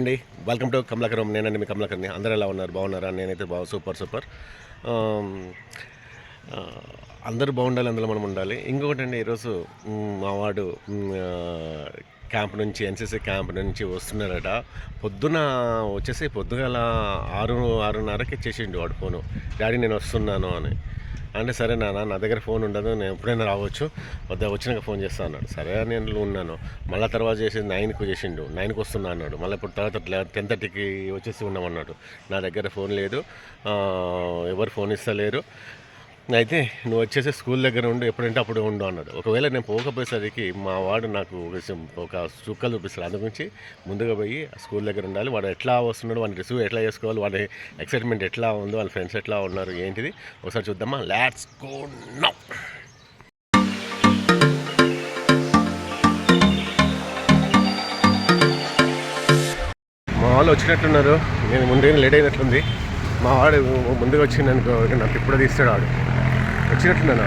అండి. Welcome to Kamalakaram నేనండి మీ కమలాకర్ని. అందరూ ఎలా ఉన్నారు? బాగున్నారా? నేనైతే బాగా సూపర్ సూపర్. అందరూ బాగుండాలి అందులో మనం ఉండాలి. ఇంకొకటి అండి ఈరోజు మా వాడు క్యాంప్ నుంచి ఎన్సీసీ క్యాంప్ నుంచి వస్తున్నారట. పొద్దున వచ్చేసి పొద్దుగల ఆరు ఆరున్నరకి ఇచ్చేసిండు వాడు ఫోను. డాడీ నేను వస్తున్నాను అని. అంటే సరే నాన్న నా దగ్గర ఫోన్ ఉండదు నేను ఎప్పుడైనా రావచ్చు. వద్ద వచ్చినాక ఫోన్ చేస్తా అన్నాడు. సరే అని నేను ఉన్నాను. మళ్ళీ తర్వాత చేసి నైన్కి చేసిండు. నైన్కి వస్తున్నా అన్నాడు. మళ్ళీ ఇప్పుడు తర్వాత టెన్ థర్టీకి వచ్చేసి ఉన్నామన్నాడు. నా దగ్గర ఫోన్ లేదు. ఎవరు ఫోన్ ఇస్తలేరు. అయితే నువ్వు వచ్చేసి స్కూల్ దగ్గర ఉండు ఎప్పుడంటే అప్పుడు ఉండు అన్నాడు. ఒకవేళ నేను పోకపోయేసరికి మా వాడు నాకు ఒక చుక్కలు చూపిస్తాడు. అందుగురించి ముందుగా పోయి స్కూల్ దగ్గర ఉండాలి. వాడు ఎట్లా వస్తున్నాడు వాడిని రిసీవ్ ఎట్లా చేసుకోవాలి వాడి ఎక్సైట్మెంట్ ఎట్లా ఉందో వాళ్ళ ఫ్రెండ్స్ ఎట్లా ఉన్నారు ఏంటిది ఒకసారి చూద్దామా? లాట్స్ గో నౌ మా వాళ్ళు వచ్చినట్టున్నారు. నేను ముందే లేట్ అయినట్లుంది. మా వాడు ముందుగా వచ్చిందనుకో నాకు ఇప్పుడు తీస్తాడు వాడు. వచ్చినట్లున్నానా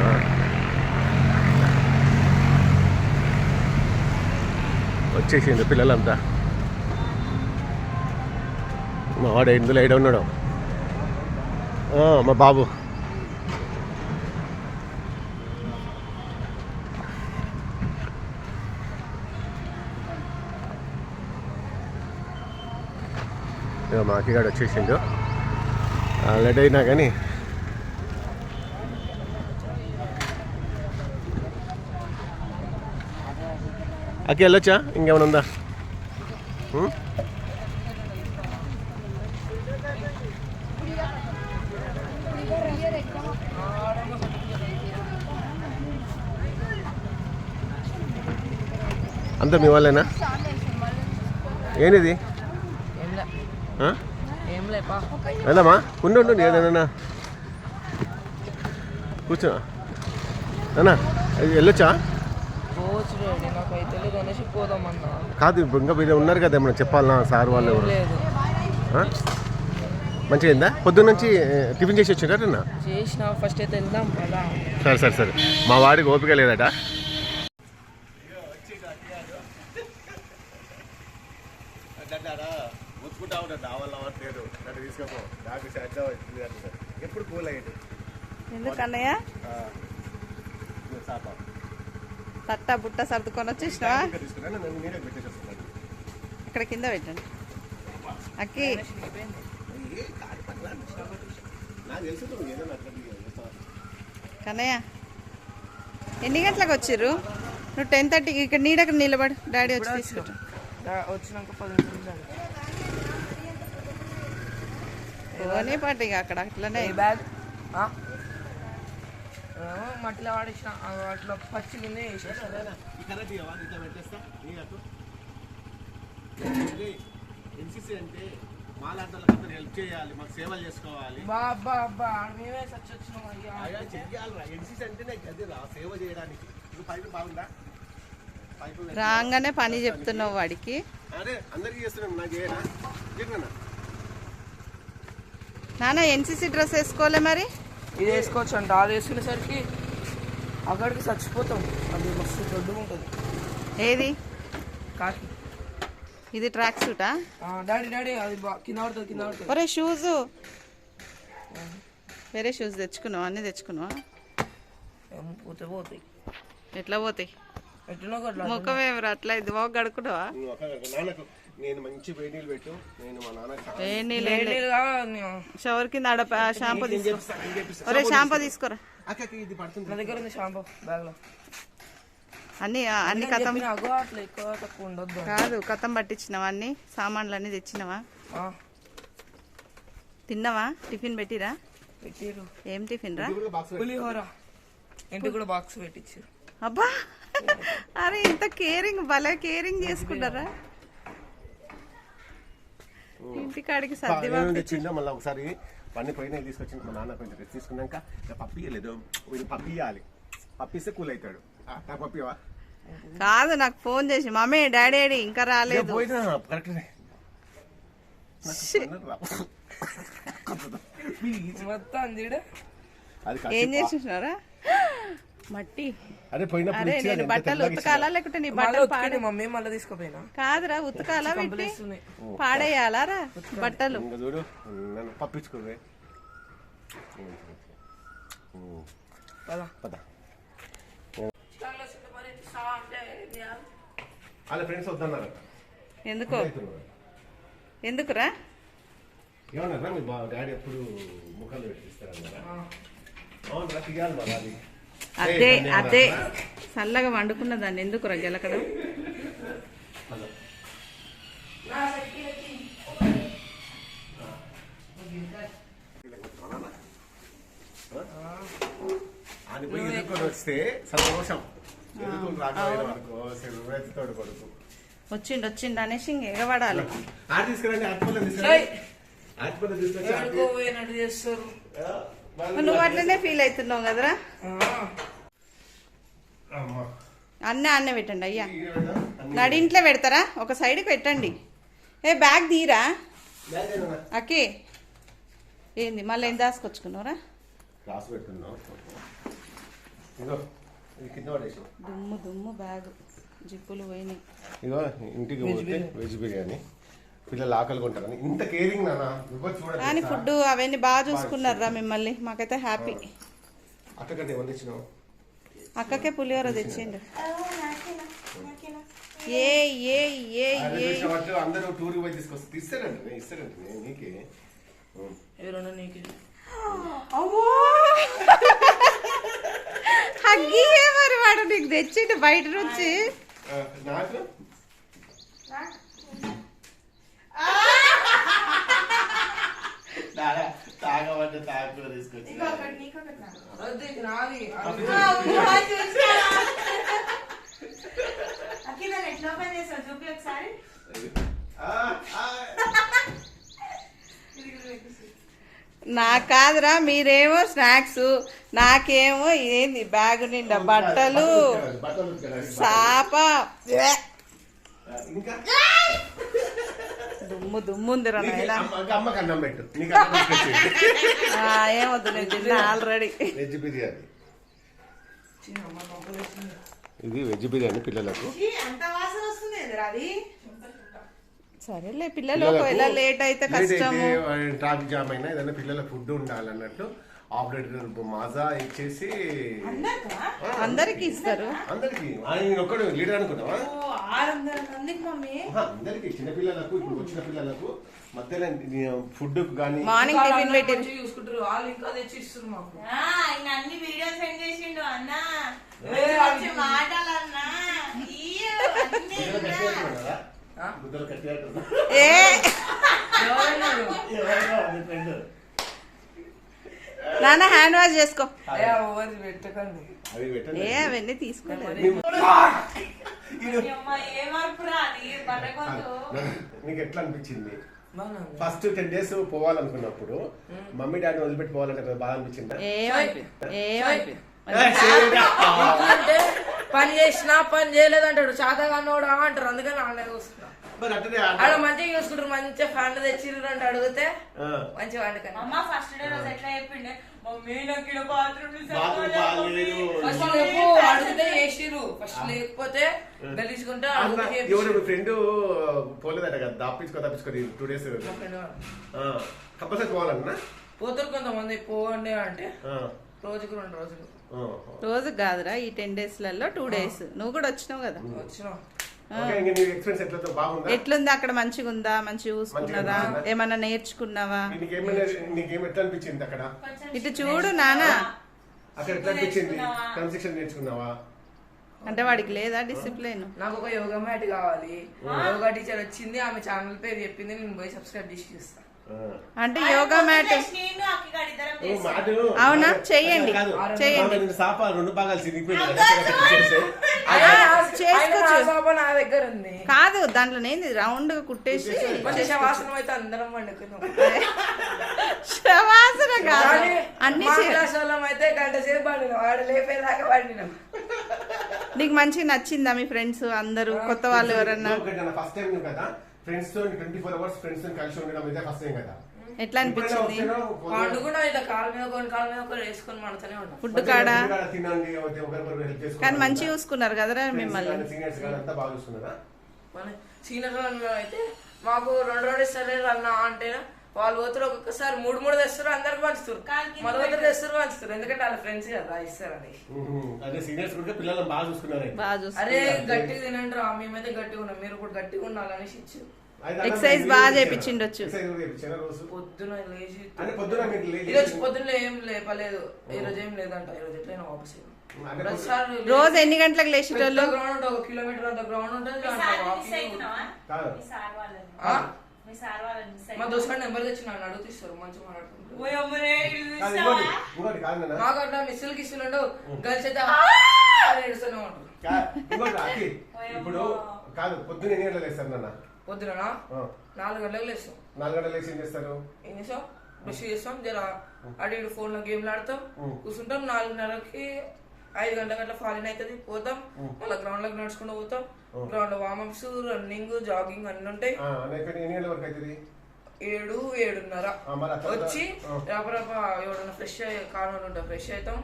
వచ్చేసింది పిల్లలంతా. మా వాడు ఇందులో ఏడ ఉన్నాడు. మా బాబు. మాకి మా వచ్చేసిండు. లేట్ అయినా కానీ అక్క వెళ్ళొచ్చా? ఇంకేమైనా ఉందా? అంతా మీ వాళ్ళేనా? ఏంటిది? ఆ? వెళ్దామా? ఉండు ఉండు ఏదైనా కూర్చో. అన్నా వెళ్ళొచ్చా? పోవచ్చు డాడీ నాకు అయితే తెలియదు అనేసి పోదామన్నా. కాదు ఇంకా మీరు ఉన్నారు కదా ఏమన్నా చెప్పాలనా సార్ వాళ్ళు ఎవరు? లేదు? మంచిగా అయిందా? పొద్దున్న నుంచి టిఫిన్ చేసి వచ్చారన్నా చేసిన ఫస్ట్ అయితే వెళ్దాం కదా సరే సరే సరే. మా వాడికి ఓపిక లేదట. ఎప్పుడు కూల్ అయ్యాడు ఎందుకన్నయ్య తట్ట బుట్ట సర్దుకొని వచ్చేసినావా? ఇక్కడ కింద పెట్టండి. అక్కి. కన్నయ్య ఎన్ని గంటలకు వచ్చిర్రు? నువ్వు టెన్ థర్టీకి ఇక్కడ నీడక్కడ నిలబడు? డాడీ వచ్చి తీసుకుంటా వచ్చినాక పది నిమిషాలు పోనీ పాటు ఇక అక్కడ అట్లనే. బ్యాగ్? మట్టిలో వాడేసిన వాటిలో పచ్చి ఎన్సీసీ అంటే మాలాంటి హెల్ప్ చేయాలి మాకు సేవలు చేసుకోవాలి. అబ్బా మేమే సచ్చి వచ్చినాం అయ్యా అయ్యా చెయ్యాలిరా. ఎన్సీసీ అంటేనే గదిరా సేవ చేయడానికి. ఇది పైపు బాగుందా? రాగానే పని చెప్తున్నావు వాడికి. అదే అందరికీ చేస్తున్నాం నాకు చేయనా చెప్పినా నాన్న ఎన్సీసీ డ్రెస్ వేసుకోలే మరి? ఇది వేసుకోవచ్చు అంట. అది వేసుకునేసరికి అక్కడికి చచ్చిపోతాం. అది మస్తు దొడ్డుగా ఉంటుంది. ఏది? కాకి. ఇది ట్రాక్ సూటా ఆ, డాడీ డాడీ అది కింద పడుతుంది కింద పడుతుంది. ఒరే షూజు వేరే షూస్ తెచ్చుకున్నావా? అన్నీ తెచ్చుకున్నావా? పోతే పోతాయి. ఎట్లా పోతాయి? ముఖం ఏమరా అట్లా ఇది ఒక నాన్నకు నేను మంచి వేడి నీళ్ళు పెట్టు. నేను మా నాన్నకి ఏ నీళ్ళు లేడీలుగా నేను- షవర్ కింద షాంపూ తీసుకో. చేపిస్తా, నేను చేపిస్తా. ఒరే షాంపూ తీసుకోరా? ఇది పడుతుంది. నా దగ్గర ఉంది షాంపూ బ్యాగ్లో అన్ని అన్ని కథం కాదు కథం పట్టించినావా అన్ని? సామాన్లు అన్ని తెచ్చినావా? ఆ, తిన్నావా? టిఫిన్ పెట్టిరా? పెట్టిర్రు. ఏం టిఫిన్ రా పులిహోర. ఇంటికి కూడా బాక్స్ పెట్టించారు అబ్బా! అరే ఇంత కేరింగ్ భలే కేరింగ్ చేసుకున్నారా ఇంటికాడికి సర్ది తెచ్చిందో మళ్ళీ ఒకసారి పని పైన తీసుకొచ్చి మా నాన్న కొంచెం రెస్ట్ తీసుకున్నాక పప్పి ఇవ్వలేదు పప్పి ఇవ్వాలి పప్పి ఇస్తే కూల్ అవుతాడు నాకు పప్పివా కాదు నాకు ఫోన్ చేసి మమ్మీ డాడీ ఇంకా రాలేదు. పోయినా కరెక్ట్ మొత్తం ఏం చేసినారా? మట్టి. అరే పోయినప్పుడు అరే నేను బట్టలు ఉతకాలా లేకుంటే నీ బట్టలు పాడే మమ్మీ మళ్ళీ తీసుకుపోయినా. కాదురా ఉతకాలా పెట్టి కంపలేస్తున్నాయి పాడేయాలారా బట్టలు? ఇంకా చూడు నన్ను పప్పించుకోవే. పదా. పద. వాళ్ళ ఫ్రెండ్స్ వద్దన్నారు. ఎందుకో? ఎందుకురా? ఏమన్నారా మీ డాడీ ఎప్పుడు ముఖాలు పెట్టిస్తారన్నారా? అవునరా తీయాలి మరి అది అదే? చల్లగా వండుకున్న దాన్ని ఎందుకురా గెలకడం? పద. అని పోయి ఎదుర్కొని వస్తే సంతోషం. ఎదుర్కొని రాకపోయిన అనుకో తోడు కొడుకు. వచ్చిండు వచ్చిండు అనేసి ఇంక ఎగబడాలి. ఆడ తీసుకురండి ఆత్మలో తీసుకురండి ఆత్మలో తీసుకొచ్చి చేస్తారు? నువ్వు అట్లనే ఫీల్ అవుతున్నావు కదరా. అన్న అన్న పెట్టండి అయ్యా. ఈ ఏడా? అన్ని- నడి ఇంట్లో పెడతారా? ఒక సైడ్కి పెట్టండి. ఏ బ్యాగ్ తీరా? అక్కి. ఏంది మళ్ళీ ఏం దాసుకొచ్చుకున్నావురా పడేసాం. దుమ్ము దుమ్ము బ్యాగ్ జిప్పులు పోయినాయి. ఇగో ఇంటికి పోతే వెజ్ బిర్యానీ. పిల్లలు ఆకలిగా ఉంటారని ఇంత కేరింగ్ చూడండి కానీ ఫుడ్ అవన్నీ బాగా చూసుకున్నారా మిమ్మల్ని. మాకైతే హ్యాపీ అక్కకంటే ఏమన్నా ఇచ్చినావు అక్కకే పులిహోర తెచ్చిండు. ఏ ఏ ఏ ఏ. చూసినట్టు అందరూ టూర్కి పోయి తీసుకొస్తే నీకే. ఉం. ఎవరన్నా నీకు. అమ్మో! హగ్గియే మరి వాడు నీకు తెచ్చిండు బయట నుంచి? ఆ, నాకు? నాన్న, తాగమంటే తాగకుండా తీసుకొచ్చి. నా కాదురా మీరేమో స్నాక్స్ నాకేమో ఏంది బ్యాగ్ నిండా బట్టలు. సాప. ఇంకా? దుమ్ము దుమ్ము అమ్మ- అమ్మకి అన్నం పెట్టు. ఏమొద్దు నేను తిన్నా ఆల్రెడీ వెజ్ బిర్యానీ. ఇది వెజ్ బిర్యానీ పిల్లలకు. సరేలే పిల్లలు ఒకవేళ లేట్ అయితే కష్టము. ట్రాఫిక్ జామ్ అయినా ఏదైనా పిల్లల ఫుడ్ ఉండాలన్నట్టు ఆపరేటర్ మాజా ఇచ్చేసి అందరికి? ఇస్తారు. అందరికి. ఆయన ఒక్కడు లీడర్ అనుకుంటావా? మందికి మమ్మీ. ఆహా, అందరికి. చిన్న పిల్లలకు ఇప్పుడు వచ్చిన పిల్లలకు మధ్యలో ఫుడ్ కానీ మార్నింగ్ టిఫిన్ పెట్టి చూసుకుంటారు. వాళ్ళు ఇంకా తెచ్చి ఇస్తారు మాకు ఆయన అన్ని వీడియోస్ సెండ్ చేసిండు అన్న. ఏ, మంచి మాటలు అన్న ఇయ్యు, అన్ని కూడా. ముద్దలు కట్టినట్టు ఏ ఎవరన్నారు నాన్న హ్యాండ్ వాష్ చేసుకో. ఏ, అవన్నీ తీసుకోలేదు. నీకు ఎట్లా అనిపించింది? బాగా. ఫస్ట్ టెన్ డేస్ పోవాలనుకున్నప్పుడు మమ్మీ డాడీ వదిలిపెట్టి పోవాలంటే బాధ అనిపించిందా? పని చేసినా పని చేయలేదంటాడు. చాతగానోడా అంటారు. అందుకని ఆడే చూస్తున్నా మరి ఆడ మంచిగా చూసుకుంటారు మంచిగా ఫ్యాన్ తెచ్చిర్రు అంటే అడిగితే. మంచిగా వండుకొని. అమ్మ ఫస్ట్ డే రోజు ఎట్లా చెప్పిండే? మమ్మీ నాకు ఇక్కడ బాత్రూమ్ అడిగితే చేసిర్రు. ఫస్ట్ లేకపోతే గలీచుకుంటే ఎవరు ఫ్రెండ్ పోలేదట కదా దాపించుకో తప్పించుకో టూ డేస్ కంపల్సరీ పోవాలన్నా? పోతారు కొంతమంది పోండి అంటే ఆ, రోజుకు రెండు రోజులు. ఆ. రోజు కాదురా ఈ టెన్ డేస్లలో టూ డేస్ నువ్వు కూడా వచ్చినావు కదా? వచ్చినాం. ఎట్లుంది? అక్కడ మంచిగా ఉందా? మంచిగా చూసుకున్నదా? ఏమన్నా నేర్చుకున్నావా? ఇటు చూడు నానా. అంటే వాడికి లేదా డిసిప్లిన్? నాకు ఒక యోగా మ్యాట్ కావాలి. యోగా టీచర్ వచ్చింది ఆమె ఛానల్ పేరు చెప్పింది నేను పోయి సబ్స్క్రైబ్ చేసి చూస్తా. అంటే యోగా మ్యాట్ అవునా? చెయ్యండి. చెయ్యండి. చేసుకోవచ్చు. నా దగ్గర ఉంది. కాదు దాంట్లో ఏంది రౌండ్గా కుట్టేసి మంచి శవాసనం అయితే అందరం వండుకున్నాం. శవాసన కాదు. అన్ని అయితే గంట సేపు పండినాం వాడు లేపేదాకా పండినాం నీకు మంచిగా నచ్చిందా మీ ఫ్రెండ్స్ అందరూ? కొత్త వాళ్ళు ఎవరన్నా? ఫస్ట్ టైం కదా ఫ్రెండ్స్తో ట్వంటీ ఫోర్ అవర్స్ ఫ్రెండ్స్తో కలిసి ఉండడం ఇదే ఫస్ట్ టైం కదా. ఎట్లా అనిపించింది? పండుకున్నా ఇట్లా కాలు మీద కొన్ని కాలు మీద ఒకరు వేసుకొని మనతోనే ఉన్నాం ఫుడ్ కాడ? కానీ మంచిగా చూసుకున్నారు కదరా మిమ్మల్ని. మన సీనియర్ వాళ్ళు అయితే మాకు రెండు రెండు ఇస్తారు అన్న అంటే వాళ్ళు పోతారు ఒక్కొక్కసారి మూడు మూడు తెస్తారు అందరికి పంచుతారు. మన దగ్గర తెస్తారు పంచుతారు. ఎందుకంటే వాళ్ళ ఫ్రెండ్స్ కదా ఇస్తారని. కూడా అరే గట్టిగా తినండి రా. మేమైతే గట్టిగా ఉన్నాం. మీరు కూడా గట్టిగా ఉండాలనేసి ఇచ్చారు. ఎక్సర్సైజ్ బాగా? చేపించిండొచ్చు. రోజు? పొద్దున లేచి పొద్దున లేచి- ఏం లేపలేదు. ఈ రోజు ఏం లేదంట. ఈ రోజు ఎట్లయినా వాపస్ రోజు ఎన్ని గంటలకు లేచేటోళ్ళు గ్రౌండ్ ఉంటుంది ఒక కిలోమీటర్ అంత గ్రౌండ్ ఉంటుంది? మీ సార్ వాళ్ళని. మిస్ మా దోస్తు నెంబర్ తెచ్చి నన్ను అడుగుతిస్తారు మంచిగా మాట్లాడుకుంటారు. మాకు అట్లా మిస్సులు ఉండవు. ఇప్పుడు కాదు పొద్దున ఎన్ని గంటలకు లేస్తారు నాన్న? పొద్దున నాలుగు గంటలకు లేస్తాం. నాలుగు గంటలకు లేచి ఏం చేస్తారు? ఏం చేస్తాం? బ్రష్ చేస్తాం. జర అటు ఇటు ఫోన్లో గేమ్లు ఆడతాం. కూర్చుంటాం. నాలుగున్నరకి ఐదు గంటల గంటల ఫాలిన్ అవుతుంది పోతాం. మళ్ళీ గ్రౌండ్లోకి నడుచుకుంటూ పోతాం. గ్రౌండ్లో వార్మప్స్ రన్నింగ్ జాగింగ్ అన్ని ఉంటాయి. ఏడు ఏడున్నర. వచ్చి. రాపరాప ఎవడన్నా ఫ్రెష్ కానులు ఉంటాం ఫ్రెష్ అవుతాం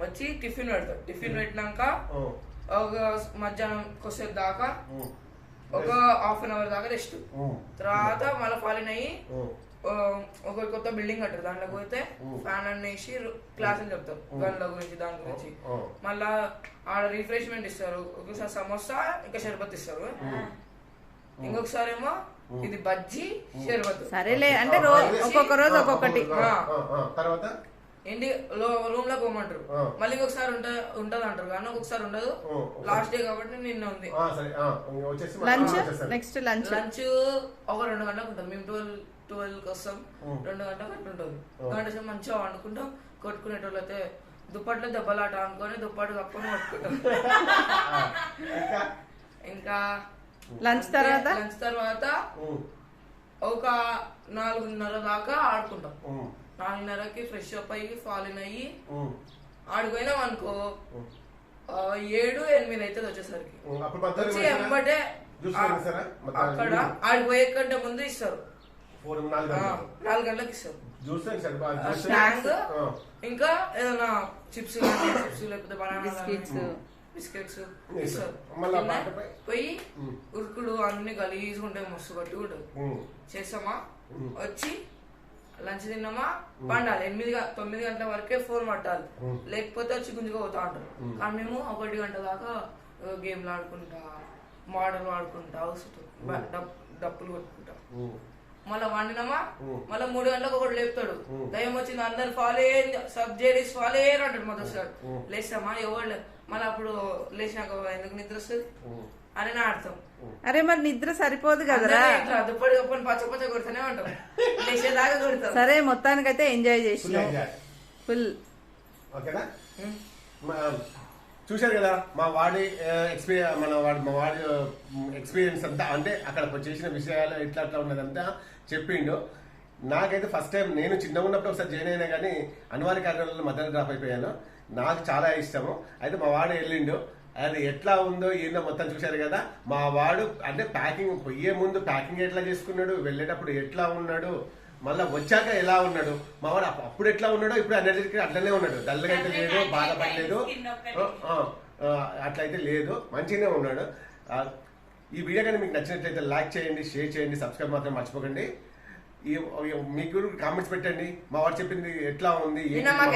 వచ్చి టిఫిన్ పెడతాం. టిఫిన్ పెట్టినాక ఒక మధ్యాహ్నం కొద్దిసేపు దాకా ఒక హాఫ్ అన్ అవర్ దాకా రెస్ట్ తర్వాత మళ్ళీ ఫాలిన్ అయ్యి ఒక కొత్త బిల్డింగ్ కట్టారు దాంట్లోకి పోతే ఫ్యాన్ అన్ని వేసి క్లాసులు చెప్తారు గన్ల గురించి దాని గురించి. మళ్ళా ఆడ రిఫ్రెష్మెంట్ ఇస్తారు ఒకసారి సమోసా ఇంకా షర్బత్ ఇస్తారు ఇంకొకసారి ఏమో ఇది బజ్జీ షర్బత్ సరేలే అంటే రోజు ఒక్కొక్క రోజు ఒక్కొక్కటి తర్వాత ఇంటి రూమ్లోకి పోమంటారు. మళ్ళీ ఇంకొకసారి ఉంట ఉంటది అంటారు కానీ ఒక్కొక్కసారి ఉండదు. లాస్ట్ డే కాబట్టి నిన్న ఉంది. ఆ, సరే. ఆ, ఇంక వచ్చేసి మళ్ళీ లంచ్. నెక్స్ట్ లంచ్ లంచ్ ఒక రెండు గంటలకు ఉంటుంది మేము ట్వెల్వ్ ట్వెల్వ్కి వస్తాం. రెండు గంటలకు అట్లా ఉంటుంది. గంట సేపు మంచిగా వండుకుంటాం. కొట్టుకునేటోళ్ళు అయితే దుప్పట్లో దెబ్బలాట అనుకొని దుప్పటి కప్పుకొని కొట్టుకుంటాం. ఇంకా? లంచ్ తర్వాత? లంచ్ తర్వాత ఒక నాలుగున్నర దాకా ఆడుకుంటాం. నాలుగున్నరకి ఫ్రెష్ అప్ అయ్యి ఫాలిన్ అయ్యి ఆడిపోయినాం అనుకో ఏడు ఎనిమిది అవుతుంది వచ్చేసరికి వచ్చి? ఎంబటే అక్కడ? ఆడిపోయే కంటే ముందు ఇస్తారు నాలుగు గంటలకు. ఇస్తారు స్నాక్స్. ఇంకా ఏదైనా చిప్స్ చిప్స్ లేకపోతే బనానా బిస్కెట్స్. బిస్కెట్స్? పోయి. ఉరుకుడు అన్ని గలీజ్గా ఉంటాయి మస్తు ఉంటుంది ఉం, చేస్తామా. వచ్చి లంచ్ తిన్నామా? పండాలి. ఎనిమిది తొమ్మిది గంటల వరకే ఫోన్ పట్టాలి. లేకపోతే వచ్చి గుంజుగా పోతా ఉంటారు కానీ మేము ఒకటి గంట దాకా గేమ్లు ఆడుకుంటా మోడల్ ఆడుకుంటా డప్పులు కొట్టుకుంటా. మళ్ళీ వండినామా. మళ్ళీ మూడు గంటలకు ఒకటి లేపుతాడు. దయ్యం వచ్చింది అందరు ఫాలో సబ్జెక్ట్ ఫాలో అయ్యారు అంటాడు మా దోస్తాడు ఉం. లేస్తామా? ఎవరు మళ్ళీ అప్పుడు లేచినాక ఎందుకు నిద్ర వస్తుంది. అని ఆడతాం అరే మరి నిద్ర సరిపోదు కదరా? ఇట్లా దుప్పటి కప్పుకొని పచ్చ పచ్చ కొడుతూనే ఉంటాం. లేచేదాకా కొడతాం. సరే మొత్తానికైతే ఎంజాయ్ Full చేసినావు enjoy. ఫుల్ ఓకేనా? చూశారు కదా మా వాడి ఎక్స్పీరియన్స్ మన వాడి మా వాడి ఎక్స్పీరియన్స్ అంతా అంటే అక్కడ చేసిన విషయాలు ఎట్లా అట్లా ఉన్నదంతా చెప్పిండు. నాకైతే ఫస్ట్ టైం నేను చిన్నగా ఉన్నప్పుడు ఒకసారి జాయిన్ అయినా కానీ అనివార్య కారణాలలో మధ్యలో డ్రాప్ అయిపోయాను. నాకు చాలా ఇష్టము. అయితే మా వాడు వెళ్ళిండు. అది ఎట్లా ఉందో ఏందో మొత్తం చూశారు కదా. మా వాడు అంటే ప్యాకింగ్ పోయే ముందు ప్యాకింగ్ ఎట్లా చేసుకున్నాడు వెళ్ళేటప్పుడు ఎట్లా ఉన్నాడు మళ్ళీ వచ్చాక ఎలా ఉన్నాడు. మా వాడు అప్పు- అప్పుడు ఎట్లా ఉన్నాడో ఇప్పుడు ఎనర్జెటిక్ అట్లనే ఉన్నాడు. డల్గా అయితే లేదు బాధపడలేదు. అట్లయితే లేదు మంచిగానే ఉన్నాడు. ఈ వీడియో కానీ మీకు నచ్చినట్లయితే లైక్ చేయండి షేర్ చేయండి సబ్స్క్రైబ్ మాత్రం మర్చిపోకండి. మీకు కామెంట్స్ పెట్టండి. మా వాడు చెప్పింది ఎట్లా ఉంది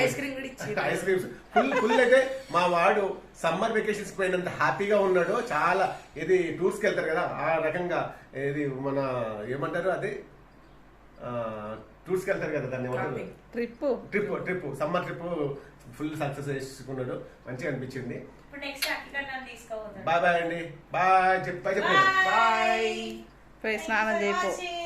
ఐస్ క్రీమ్ కూడా ఇచ్చిండు. ఐస్ క్రీమ్స్ ఫుల్ ఫుల్ అయితే మా వాడు సమ్మర్ వెకేషన్స్ పోయినంత హ్యాపీగా ఉన్నాడు. చాలా ఇది టూర్స్కి వెళ్తారు కదా ఆ రకంగా ఇది మన ఏమంటారు అది? టూర్స్కి వెళ్తారు కదా దాన్ని ఏమంటారు. Trip trip trip summer trip full success చేసుకున్నాడు. మంచిగా అనిపించింది. బాయ్ బాయ్ అండి. బాయ్ చెప్పా చెప్పు బాయ్ స్నానం చేయిపో వాచింగ్